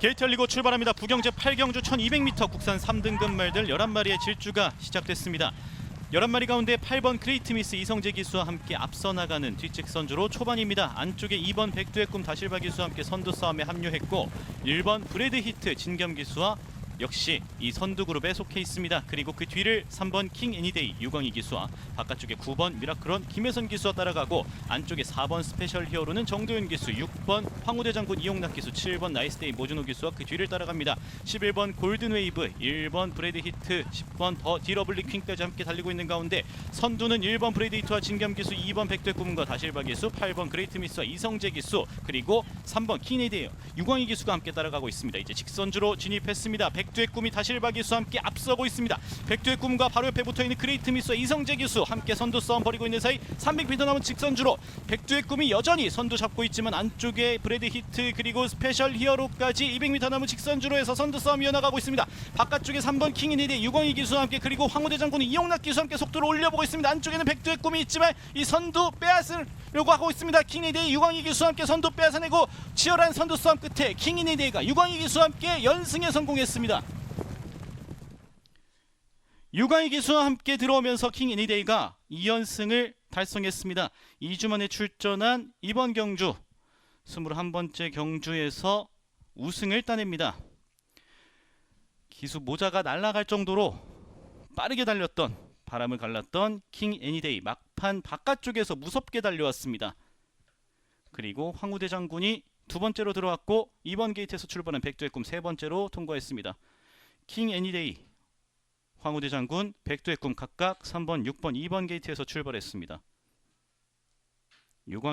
게이트 열리고 출발합니다. 부경제 8경주 1200m 국산 3등급 말들 11마리의 질주가 시작됐습니다. 11마리 가운데 8번 크레이트미스 이성재 기수와 함께 앞서 나가는 뒷직 선주로 초반입니다. 안쪽에 2번 백두의 꿈 다실바 기수와 함께 선두 싸움에 합류했고 1번 브레드 히트 진겸 기수와 역시 이 선두 그룹에 속해 있습니다. 그리고 그 뒤를 3번 킹 애니데이 유광희 기수와 바깥쪽에 9번 미라클론 김혜선 기수와 따라가고 안쪽에 4번 스페셜 히어로는 정도윤 기수, 6번 황우대 장군 이용락 기수, 7번 나이스데이 모준호 기수와 그 뒤를 따라갑니다. 11번 골든 웨이브, 1번 브레드 히트, 10번 더 디러블리 퀸까지 함께 달리고 있는 가운데 선두는 1번 브레드 히트와 진겸 기수, 2번 백두의 꿈과 다실바 기수, 8번 그레이트 미스와 이성재 기수, 그리고 3번 킹에디에요 유광희 기수가 함께 따라가고 있습니다. 이제 직선주로 진입했습니다. 백 두의 꿈이 다실바 기수와 함께 앞서고 있습니다. 백두의 꿈과 바로 옆에 붙어 있는 그레이트 미스와 이성재 기수 함께 선두 싸움 벌이고 있는 사이 300m 남은 직선주로 백두의 꿈이 여전히 선두 잡고 있지만 안쪽에 브레드 히트 그리고 스페셜 히어로까지 200m 남은 직선주로 해서 선두 싸움 이어나가고 있습니다. 바깥쪽에 3번 킹이니디 유광희 기수와 함께 그리고 황우대 장군은 이용락 기수와 함께 속도를 올려보고 있습니다. 안쪽에는 백두의 꿈이 있지만 이 선두 빼앗으려고 하고 있습니다. 킹이니디 유광희 기수와 함께 선두 빼앗아내고 치열한 선두 싸움 끝에 킹이니디가 유광희 기수와 함께 연승에 성공했습니다. 유광희 기수와 함께 들어오면서 킹 애니데이가 2연승을 달성했습니다. 2주 만에 출전한 이번 경주 21번째 경주에서 우승을 따냅니다. 기수 모자가 날아갈 정도로 빠르게 달렸던 바람을 갈랐던 킹 애니데이 막판 바깥쪽에서 무섭게 달려왔습니다. 그리고 황우대 장군이 두 번째로 들어왔고 이번 게이트에서 출발한 백두의 꿈 세 번째로 통과했습니다. 킹 애니데이 황우대 장군, 백두의 꿈 각각 3번, 6번, 2번 게이트에서 출발했습니다. 유광